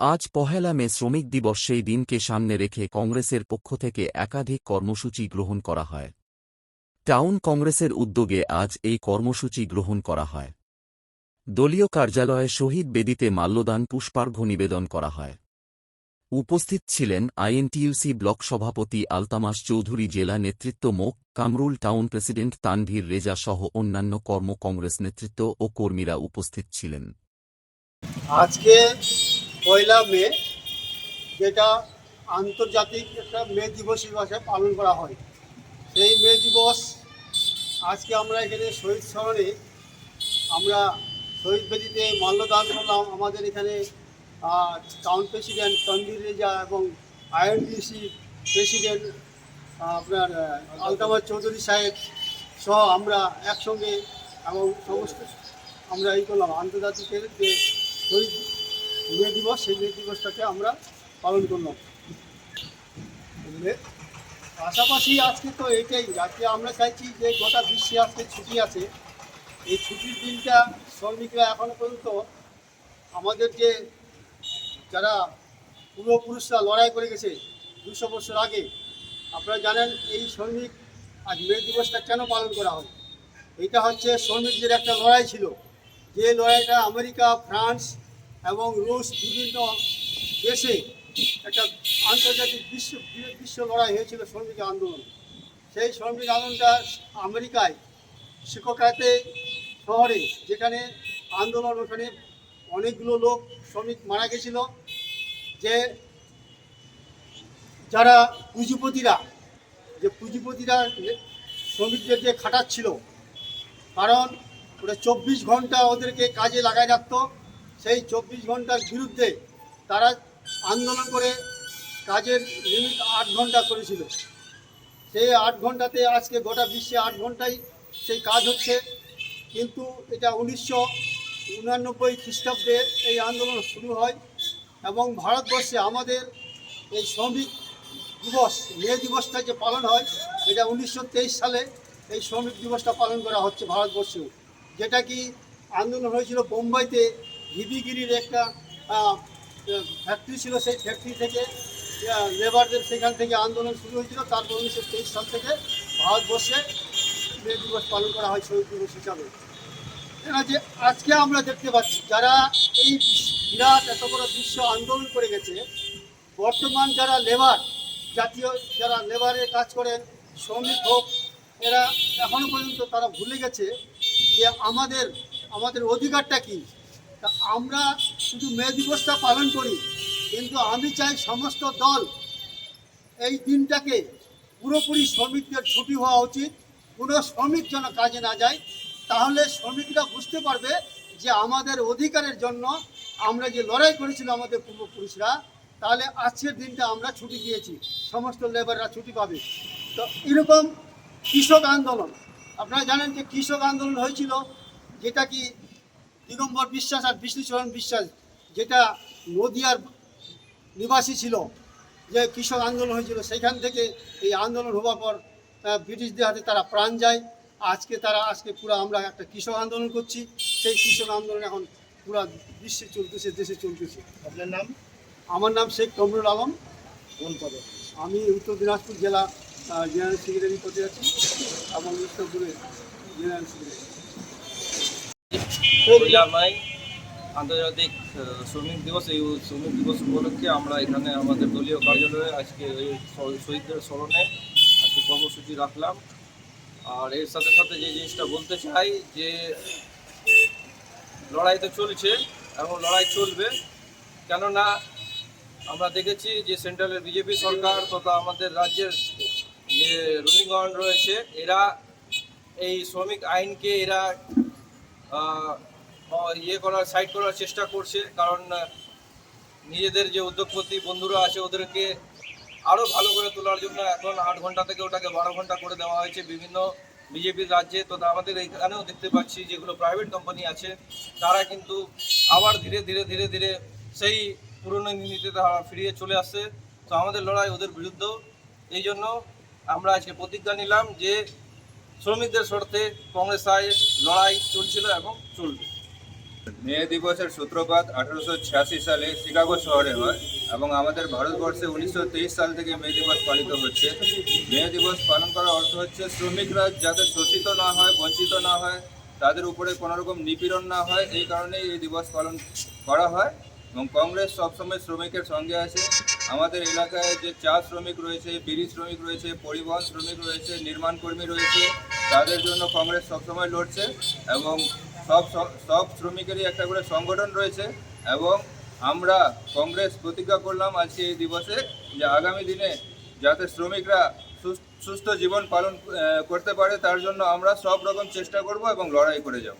আজ পহেলা মে শ্রমিক দিবস সেই দিনকে সামনে রেখে কংগ্রেসের পক্ষ থেকে একাধিক কর্মসূচি গ্রহণ করা হয়। টাউন কংগ্রেসের উদ্যোগে আজ এই কর্মসূচি গ্রহণ করা হয়। দলীয় কার্যালয়ে শহীদ বেদিতে মাল্যদান পুষ্পার্ঘ নিবেদন করা হয়। উপস্থিত ছিলেন আইএনটিইউসি ব্লক সভাপতি আলতামাস চৌধুরী, জেলা নেতৃত্ব মোক কামরুল, টাউন প্রেসিডেন্ট তানভীর রেজা সহ অন্যান্য কর্ম কংগ্রেস নেতৃত্ব ও কর্মীরা উপস্থিত ছিলেন। আজকে পয়লা মে, যেটা আন্তর্জাতিক একটা মে দিবস হিসেবে পালন করা হয়। সেই মে দিবস, আজকে আমরা এখানে শহীদ স্মরণে আমরা শহীদ বেদিতে মাল্যদান করলাম আমাদের এখানে টাউন প্রেসিডেন্ট তন্দির রেজা এবং আইএনডিসি প্রেসিডেন্ট আপনার আলতামাজ চৌধুরী সাহেব সহ আমরা একসঙ্গে এবং সমস্ত আমরা এই করলাম। আন্তর্জাতিকের যে শহীদ মে দিবস সেই মে দিবসটাকে আমরা পালন করলাম। পাশাপাশি আজকে তো এটাই, আজকে আমরা চাইছি যে গোটা বিশ্বে আজকে ছুটি আছে। এই ছুটির দিনটা শ্রমিকরা এখনও পর্যন্ত আমাদের যে যারা পূর্বপুরুষরা লড়াই করে গেছে দুশো বছর আগে, আপনারা জানেন এই শ্রমিক আজ মে দিবসটা কেন পালন করা হয়? এটা হচ্ছে শ্রমিকদের একটা লড়াই ছিল। যে লড়াইটা আমেরিকা, ফ্রান্স এবং রুশ বিভিন্ন দেশে একটা আন্তর্জাতিক বিশ্ব বিশ্ব লড়াই হয়েছিল শ্রমিক আন্দোলন। সেই শ্রমিক আন্দোলনটা আমেরিকায় শিক্ষকাতে শহরে যেখানে আন্দোলন, ওখানে অনেকগুলো লোক, শ্রমিক মারা গেছিল। যে যারা পুঁজিপতিরা, যে পুঁজিপতিরা শ্রমিকদের যে খাটাচ্ছিল, কারণ ওটা চব্বিশ ঘণ্টা ওদেরকে কাজে লাগাই রাখতো। সেই চব্বিশ ঘণ্টার বিরুদ্ধে তারা আন্দোলন করে কাজের লিমিট আট ঘণ্টা করেছিল। সেই আট ঘন্টাতে আজকে গোটা বিশ্বে আট ঘন্টাই সেই কাজ হচ্ছে। কিন্তু এটা উনিশশো উনানব্বই খ্রিস্টাব্দে এই আন্দোলন শুরু হয় এবং ভারতবর্ষে আমাদের এই শ্রমিক দিবস, মে দিবসটা যে পালন হয়, এটা উনিশশো তেইশ সালে এই শ্রমিক দিবসটা পালন করা হচ্ছে ভারতবর্ষেও। যেটা কি আন্দোলন হয়েছিল বোম্বাইতে হিবিগিরির একটা ফ্যাক্টরি ছিল সেই ফ্যাক্টরি থেকে লেবারদের সেখান থেকে আন্দোলন শুরু হয়েছিল। তারপর উনিশশো তেইশ সাল থেকে ভারতবর্ষে মে দিবস পালন করা হয় শহীদ দিবস হিসাবে। যে আজকে আমরা দেখতে পাচ্ছি, যারা এই বিরাট, এত বড় বিশ্ব আন্দোলন করে গেছে, বর্তমান যারা লেবার জাতীয় যারা লেবারে কাজ করেন, শ্রমিক হোক, এরা এখনও পর্যন্ত তারা ভুলে গেছে যে আমাদের আমাদের অধিকারটা কি? তা আমরা শুধু মে দিবসটা পালন করি, কিন্তু আমি চাই সমস্ত দল এই দিনটাকে পুরোপুরি শ্রমিকদের ছুটি হওয়া উচিত। কোনো শ্রমিক যেন কাজে না যায়, তাহলে শ্রমিকরা বুঝতে পারবে যে আমাদের অধিকারের জন্য আমরা যে লড়াই করেছিল আমাদের পূর্বপুরুষরা তাহলে আজকের দিনটা আমরা ছুটি দিয়েছি, সমস্ত লেবাররা ছুটি পাবে। তো এরকম কৃষক আন্দোলন, আপনারা জানেন যে কৃষক আন্দোলন হয়েছিল, যেটা কি দিগম্বর বিশ্বাস আর বিষ্ণুচরণ বিশ্বাস যেটা নদিয়ার নিবাসী ছিল যে কৃষক আন্দোলন হয়েছিল সেখান থেকে এই আন্দোলন হওয়ার পর ব্রিটিশদের হাতে তারা প্রাণ যায়। আজকে তারা আজকে পুরো আমরা একটা কৃষক আন্দোলন করছি। সেই কৃষক আন্দোলন এখন পুরো বিশ্বে চলতেছে দেশে চলতেছে। আপনার নাম? আমার নাম শেখ কমরুল আলম। কোন পদে? আমি উত্তর দিনাজপুর জেলা জেনারেল সেক্রেটারি পদে আছি। এবং উত্তরপুরে জেনারেল সেক্রেটারি। পয়লা মাই আন্তর্জাতিক শ্রমিক দিবস। এই শ্রমিক দিবস উপলক্ষে আমরা এখানে আমাদের দলীয় কার্যালয়ে আজকে শহীদদের স্মরণে আজকে কর্মসূচি রাখলাম। আর এর সাথে সাথে যে জিনিসটা বলতে চাই, যে লড়াই তো চলছে, এবং লড়াই চলবে। কেননা আমরা দেখেছি যে সেন্ট্রালের বিজেপি সরকার তথা আমাদের রাজ্যের যে রুলিং রয়েছে, এরা এই শ্রমিক আইনকে এরা ইয়ে করার সাইড করার চেষ্টা করছে, কারণ নিজেদের যে উদ্যোগপতি বন্ধুরা আছে ওদেরকে আরও ভালো করে তোলার জন্য এখন আট ঘণ্টা থেকে ওটাকে বারো ঘণ্টা করে দেওয়া হয়েছে বিভিন্ন বিজেপির রাজ্যে। তো আমাদের এখানেও দেখতে পাচ্ছি যেগুলো প্রাইভেট কোম্পানি আছে, তারা কিন্তু আবার ধীরে ধীরে ধীরে ধীরে সেই পুরনো নীতিতে তারা ফিরিয়ে চলে আসছে। তো আমাদের লড়াই ওদের বিরুদ্ধেও এই জন্য আমরা আজকে প্রতিজ্ঞা নিলাম যে শ্রমিকদের স্বার্থে কংগ্রেস আয় লড়াই চলছিল এবং চলবে। মে দিবসের সূত্রপাত আঠারোশো ছিয়াশি সালে শিকাগো শহরে হয় এবং আমাদের ভারতবর্ষে উনিশশো তেইশ সাল থেকে মে দিবস পালিত হচ্ছে। মে দিবস পালন করার অর্থ হচ্ছে শ্রমিকরা যাতে শোষিত না হয়, বঞ্চিত না হয়, তাদের উপরে কোনো রকম নিপীড়ন না হয়, এই কারণেই এই দিবস পালন করা হয় এবং কংগ্রেস সবসময় শ্রমিকের সঙ্গে আছে। আমাদের এলাকায় যে চা শ্রমিক রয়েছে, বিড়ি শ্রমিক রয়েছে, পরিবহন শ্রমিক রয়েছে নির্মাণ কর্মী রয়েছে, তাদের জন্য কংগ্রেস সবসময় লড়ছে এবং সব সব শ্রমিকেরই একটা করে সংগঠন রয়েছে এবং আমরা কংগ্রেস প্রতিজ্ঞা করলাম আজকে এই দিবসে যে আগামী দিনে যাতে শ্রমিকরা সুস- সুস্থ জীবন পালন করতে পারে তার জন্য আমরা সব রকম চেষ্টা করব এবং লড়াই করে যাব।